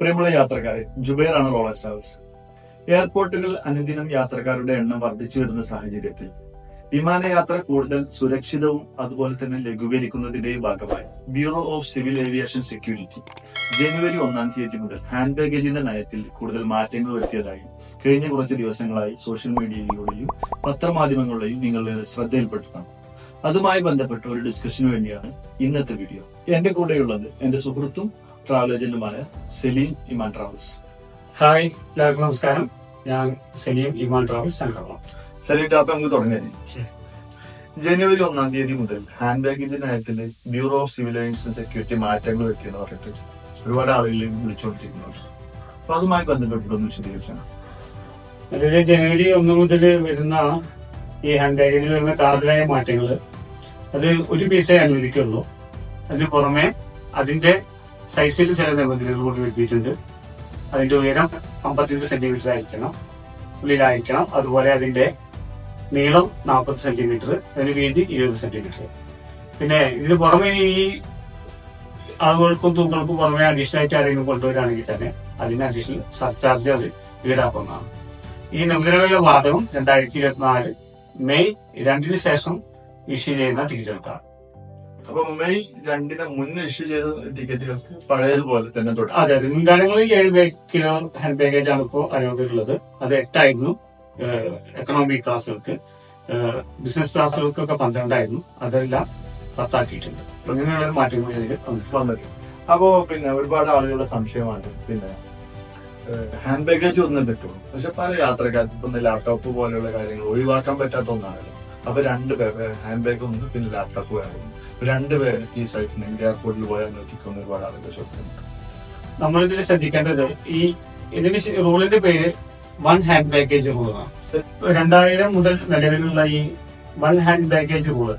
പ്രിയമുള്ള യാത്രക്കാരെ ജുബൈർ ആണ് റോളർ ട്രാവൽസ് എയർപോർട്ടുകൾ അനുദിനം യാത്രക്കാരുടെ എണ്ണം വർദ്ധിച്ചു വരുന്ന സാഹചര്യത്തിൽ വിമാനയാത്ര കൂടുതൽ സുരക്ഷിതവും അതുപോലെ തന്നെ ലഘൂകരിക്കുന്നതിന്റെയും ഭാഗമായി bureau of civil aviation security ജനുവരി ഒന്നാം തീയതി മുതൽ ഹാൻഡ് ബാഗേജിന്റെ നയത്തിൽ കൂടുതൽ മാറ്റങ്ങൾ വരുത്തിയതായി കഴിഞ്ഞ കുറച്ച് ദിവസങ്ങളായി സോഷ്യൽ മീഡിയയിലൂടെയും പത്രമാധ്യമങ്ങളിലെയും നിങ്ങളുടെ ശ്രദ്ധയിൽപ്പെട്ടിട്ടാണ് അതുമായി ബന്ധപ്പെട്ട ഒരു ഡിസ്കഷന് വേണ്ടിയാണ് ഇന്നത്തെ വീഡിയോ. എന്റെ കൂടെയുള്ളത് എന്റെ സുഹൃത്തും ട്രാവൽ ഏജന്റുമായ സെലീം ഇമാൻ ട്രാവൽസ്. ഹായ് എല്ലാവർക്കും നമസ്കാരം. ഞാൻ സെലീം ഇമാൻ ട്രാവൽസ് സെലീം ടാപ്പ് നമുക്ക് തുടങ്ങിയത്. ജനുവരി ഒന്നാം തീയതി മുതൽ ഹാൻഡ് ബാഗിന്റെ നയത്തിൽ bureau of civil agents security മാറ്റങ്ങൾ വരുത്തിയെന്ന് പറഞ്ഞിട്ട് ഒരുപാട് ആളുകളിൽ വിളിച്ചുകൊണ്ടിരിക്കുന്നുണ്ട്. അപ്പൊ അതുമായി ബന്ധപ്പെട്ടിട്ടൊന്ന് വിശദീകരിച്ചാണ് നിലവിലെ ജനുവരി ഒന്ന് മുതൽ വരുന്ന ഈ ഹാൻഡ് ബാഗിൽ വരുന്ന കാതലായ മാറ്റങ്ങൾ അത് ഒരു പീസേ അനുവദിക്കുള്ളൂ. അതിന് പുറമെ അതിന്റെ സൈസിൽ ചില നിബന്ധനകൾ കൂടി വരുത്തിയിട്ടുണ്ട്. അതിന്റെ ഉയരം അമ്പത്തിയഞ്ച് സെന്റിമീറ്റർ ആയിരിക്കണം. ഉള്ളിലായിരിക്കണം. അതുപോലെ അതിന്റെ നീളം നാൽപ്പത് സെന്റിമീറ്റർ അതിന് വീതി ഇരുപത് സെന്റിമീറ്റർ പിന്നെ ഇതിന് പുറമെ ഈ ആളുകൾക്കും തൂക്കൾക്കും പുറമെ അഡീഷണൽ ആയിട്ട് ആരെങ്കിലും കൊണ്ടുവരികയാണെങ്കിൽ തന്നെ അതിന് അഡീഷണൽ സർചാർജ് അത് ഈടാക്കുന്നതാണ്. ഈ നിബന്ധനകളിലെ വാദവും രണ്ടായിരത്തി ഇരുപത്തിനാല് മെയ് രണ്ടിന് ശേഷം ഇഷ്യൂ ചെയ്യുന്ന ടിക്കറ്റുകൾക്കാണ് അപ്പൊ മെയ് രണ്ടിന് മുന്നേ ഇഷ്യൂ ചെയ്ത ടിക്കറ്റുകൾക്ക് പഴയതുപോലെ തന്നെ തുടരും അതെ അതെ. മുൻകാലങ്ങളിൽ ഏഴ് കിലോ ഹാൻഡ് ബാഗേജ് ആണ് ഇപ്പോൾ അനുമതിയുള്ളത് അത് എട്ടായിരുന്നു എക്കണോമിക് ക്ലാസ്സുകൾക്ക് ബിസിനസ് ക്ലാസ്സുകൾക്കൊക്കെ പന്ത്രണ്ടായിരുന്നു. അതെല്ലാം പത്താക്കിയിട്ടുണ്ട്. അങ്ങനെയുള്ള മാറ്റങ്ങൾ വന്നിട്ടുണ്ട്. അപ്പോ പിന്നെ ഒരുപാട് ആളുകളുടെ സംശയമാണ്. പിന്നെ ഹാൻഡ് ബാഗേജ് ഒന്നും പറ്റുള്ളൂ പക്ഷെ പല യാത്രക്കാർക്കും ഇപ്പൊ ലാപ്ടോപ്പ് പോലെയുള്ള കാര്യങ്ങൾ ഒഴിവാക്കാൻ പറ്റാത്ത ഒന്നാണല്ലോ. അപ്പൊ രണ്ട് ഹാൻഡ് ബാഗ് ഒന്ന് പിന്നെ ലാപ്ടോപ്പ് വേണം രണ്ട് പേര് ഈ സൈറ്റിനെങ്കിൽ എയർപോർട്ടിൽ പോയാൽ അനുവദിക്കുന്ന ഒരുപാട് ആളുകൾ ചോദിക്കുന്നുണ്ട് നമ്മളിതിൽ ശ്രദ്ധിക്കേണ്ടത് ഈ ഇതിന് റൂളിന്റെ പേര് വൺ ഹാൻഡ് ബാഗേജ് റൂൾ ആണ് രണ്ടായിരം മുതൽ നിലവിലുള്ള ഈ വൺ ഹാൻഡ് ബാഗേജ് റൂൾ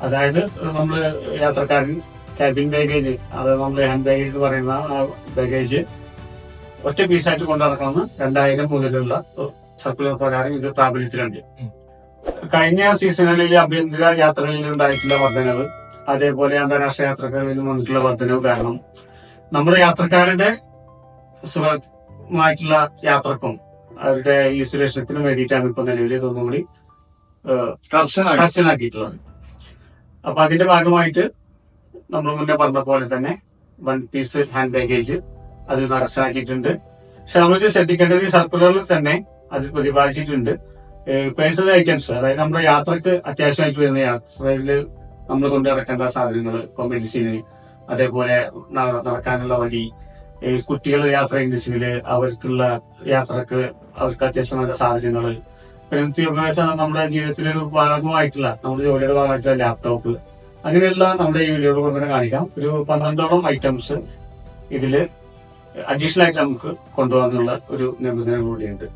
അതായത് നമ്മൾ യാത്രക്കാരൻ ക്യാബിൻ ബാഗേജ് അത് നമ്മൾ ഹാൻഡ് ബാഗേജ് എന്ന് പറയുന്ന ആ ബാഗേജ് ഒറ്റ പീസായിട്ട് കൊണ്ടു നടക്കണമെന്ന് രണ്ടായിരം മുതലുള്ള സർക്കുലർ പ്രകാരം ഇത് പ്രാബല്യത്തിലുണ്ട്. കഴിഞ്ഞ സീസണിൽ ആഭ്യന്തര യാത്രകളിൽ ഉണ്ടായിട്ടുള്ള വർധനവ് അതേപോലെ അന്താരാഷ്ട്ര യാത്രകളിലും വന്നിട്ടുള്ള വർധനവ് കാരണം നമ്മുടെ യാത്രക്കാരുടെ സുഖമായിട്ടുള്ള യാത്രക്കും അവരുടെ ഈ സുരക്ഷത്തിനും വേണ്ടിയിട്ടാണ് ഇപ്പൊ നിലവിൽ ഇതൊന്നും കൂടി കർശനാക്കിയിട്ടുള്ളത് അപ്പൊ അതിന്റെ ഭാഗമായിട്ട് നമ്മൾ മുന്നേ പറഞ്ഞ പോലെ തന്നെ വൺ പീസ് ഹാൻഡ് ബാഗേജ് അത് കർശനാക്കിയിട്ടുണ്ട് പക്ഷെ നമ്മൾ ശ്രദ്ധിക്കേണ്ടത് ഈ സർക്കുലറിൽ തന്നെ അത് പ്രതിപാദിച്ചിട്ടുണ്ട്. പേഴ്സണൽ ഐറ്റംസ് അതായത് നമ്മുടെ യാത്രയ്ക്ക് അത്യാവശ്യമായിട്ട് വരുന്ന യാത്രയിൽ നമ്മൾ കൊണ്ടു നടക്കേണ്ട സാധനങ്ങൾ ഇപ്പൊ മെഡിസിന് അതേപോലെ നടക്കാനുള്ള വഴി കുട്ടികൾ യാത്ര ചെയ്യുന്നെങ്കിൽ അവർക്കുള്ള യാത്രയ്ക്ക് അവർക്ക് അത്യാവശ്യമായ സാധനങ്ങൾ പിന്നെ വിദ്യാഭ്യാസം നമ്മുടെ ജീവിതത്തിലെ ഒരു ഭാഗമായിട്ടുള്ള നമ്മുടെ ജോലിയുടെ ഭാഗമായിട്ടുള്ള ലാപ്ടോപ്പ് അങ്ങനെയുള്ള നമ്മുടെ ഈ വീഡിയോയുടെ കൂടെ തന്നെ കാണിക്കാം. ഒരു പന്ത്രണ്ടോളം ഐറ്റംസ് ഇതിൽ അഡീഷണൽ ആയിട്ട് നമുക്ക് കൊണ്ടുപോകാനുള്ള ഒരു നിബന്ധന കൂടിയുണ്ട്.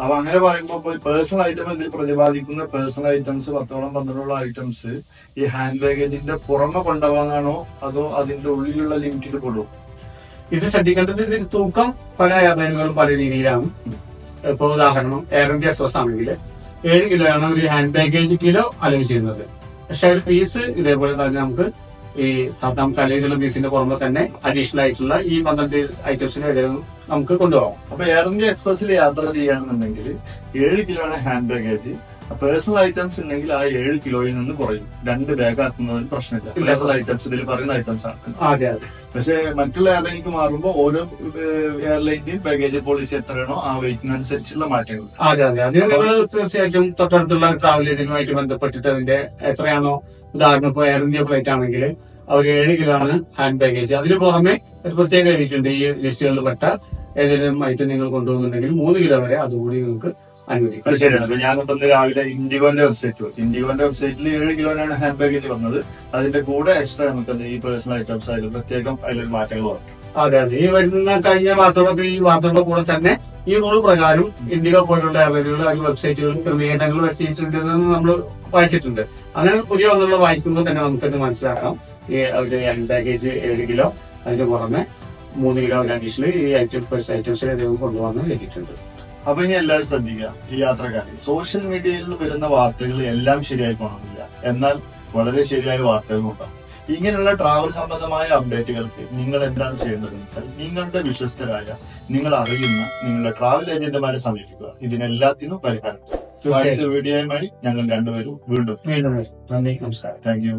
അപ്പൊ അങ്ങനെ പറയുമ്പോ പേഴ്സണൽ ഐറ്റം ഇതിൽ പ്രതിപാദിക്കുന്ന പേഴ്സണൽ ഐറ്റംസ് പത്തോളം പന്ത്രണ്ടോളം ഐറ്റംസ് ഈ ഹാൻഡ് ബാഗേജിന്റെ പുറമെ കൊണ്ടുപോകാനാണോ അതോ അതിന്റെ ഉള്ളിലുള്ള ലിമിറ്റിൽ കൊള്ളും ഇത് ശ്രദ്ധിക്കേണ്ടത് ഇതിൽ തൂക്കം പല എയർലൈനുകളും പല രീതിയിലാണ്. ഇപ്പൊ ഉദാഹരണം എയർ ഇന്ത്യ എക്സ്പ്രസ് ആണെങ്കിൽ ഏഴ് കിലോയാണ് ഒരു ഹാൻഡ് ബാഗേജ് കിലോ അലവ് ചെയ്യുന്നത്. പക്ഷെ ഒരു പീസ് ഇതേപോലെ തന്നെ നമുക്ക് ഈ ചെയ്യുന്ന പീസിന്റെ പുറമെ തന്നെ അഡീഷണൽ ആയിട്ടുള്ള ഈ പന്ത്രണ്ട് ഐറ്റംസിന് വരെ നമുക്ക് കൊണ്ടുപോകാം. അപ്പൊ എയർ ഇന്ത്യ എക്സ്പ്രസിൽ യാത്ര ചെയ്യുകയാണെന്നുണ്ടെങ്കിൽ ഏഴ് കിലോയുടെ ഹാൻഡ് ബാഗേജ് പേഴ്സണൽ ഐറ്റംസ് ഉണ്ടെങ്കിൽ ആ ഏഴ് കിലോയിൽ നിന്ന് കുറയും. രണ്ട് ബാഗ് ആക്കുന്നതിന് പ്രശ്നമില്ല. പേഴ്സണൽ ഐറ്റംസ് ഇതിൽ പറയുന്ന ഐറ്റംസ് ആണ്. പക്ഷേ മറ്റുള്ള എയർലൈനിക്ക് മാറുമ്പോൾ ഓരോ എയർലൈന്റെയും ബാഗേജ് പോളിസി എത്രയാണോ ആ വെയിറ്റിനനുസരിച്ചുള്ള മാറ്റങ്ങൾ. അതെ അതെ. അത് നിങ്ങൾ തീർച്ചയായിട്ടും തൊട്ടടുത്തുള്ള ട്രാവൽ ഏജന്റുമായിട്ട് ബന്ധപ്പെട്ടിട്ട് അതിന്റെ എത്രയാണോ ഉദാഹരണം ഇപ്പോൾ എയർ ഇന്ത്യ ഫ്ലൈറ്റ് ആണെങ്കിൽ അവർ ഏഴ് കിലോ ആണ് ഹാൻഡ് ബാഗേജ് അതിന് പുറമെ ഒരു പ്രത്യേകം എഴുതിയിട്ടുണ്ട് ഈ ലിസ്റ്റുകളിൽ പെട്ട ഏതെങ്കിലും ഐറ്റം നിങ്ങൾ കൊണ്ടുപോകുന്നുണ്ടെങ്കിൽ മൂന്ന് കിലോ വരെ അതുകൂടി നിങ്ങൾക്ക് അനുവദിക്കും. ശരിയാണ്. ഞാനിപ്പോ രാവിലെ ഇൻഡിഗോന്റെ വെബ്സൈറ്റ് ഇൻഡിഗോന്റെ വെബ്സൈറ്റിൽ ഏഴ് കിലോനാണ് ഹാൻഡ് ബാഗേജ് വന്നത്. അതിന്റെ കൂടെ എക്സ്ട്രാ നമുക്ക് ഈ പേഴ്സണൽ ഐറ്റംസ് അതിൽ പ്രത്യേകം അതിലൊരു മാറ്റങ്ങൾ വന്നു. അതെ അതെ. ഈ വരുന്ന കഴിഞ്ഞ വാർത്തകളൊക്കെ ഈ വാർത്തകളുടെ കൂടെ തന്നെ ഈ റൂൾ പ്രകാരം ഇൻഡിഗോ പോലുള്ള എയർലൈനുകൾ അതിൽ വെബ്സൈറ്റുകളും ക്രമീകരണങ്ങൾ വരുത്തിയിട്ടുണ്ടെന്ന് നമ്മൾ വായിച്ചിട്ടുണ്ട്. അങ്ങനെ പുതിയ ഒന്നുള്ള വായിക്കുമ്പോൾ തന്നെ നമുക്കത് മനസ്സിലാക്കാം. അവരുടെ ഹാൻഡ് ബാഗേജ് ഏഴ് കിലോ അതിന് പുറമെ മൂന്ന് കിലോ അഡീഷണൽ ഈ ഐറ്റം പേഴ്സ് ഐറ്റംസിൽ അദ്ദേഹം കൊണ്ടുവന്ന് എഴുതിയിട്ടുണ്ട് അപ്പൊ ഇനി എല്ലാവരും ശ്രദ്ധിക്കുക ഈ യാത്രക്കാരൻ സോഷ്യൽ മീഡിയയിൽ വരുന്ന വാർത്തകൾ എല്ലാം ശരിയായി പോകണമെന്നില്ല എന്നാൽ വളരെ ശരിയായ വാർത്തകളും ഉണ്ടാവും. ഇങ്ങനെയുള്ള ട്രാവൽ സംബന്ധമായ അപ്ഡേറ്റുകൾക്ക് നിങ്ങൾ എന്താണ് ചെയ്യേണ്ടത് വെച്ചാൽ നിങ്ങളുടെ വിശ്വസ്തരായ നിങ്ങൾ അറിയുന്ന നിങ്ങളുടെ ട്രാവൽ ഏജന്റുമാരെ സമീപിക്കുക. ഇതിനെല്ലാത്തിനും പരിഹാരം അടുത്ത വീഡിയോയുമായി ഞങ്ങൾ രണ്ടുപേരും വീണ്ടും. നന്ദി നമസ്കാരം. Thank you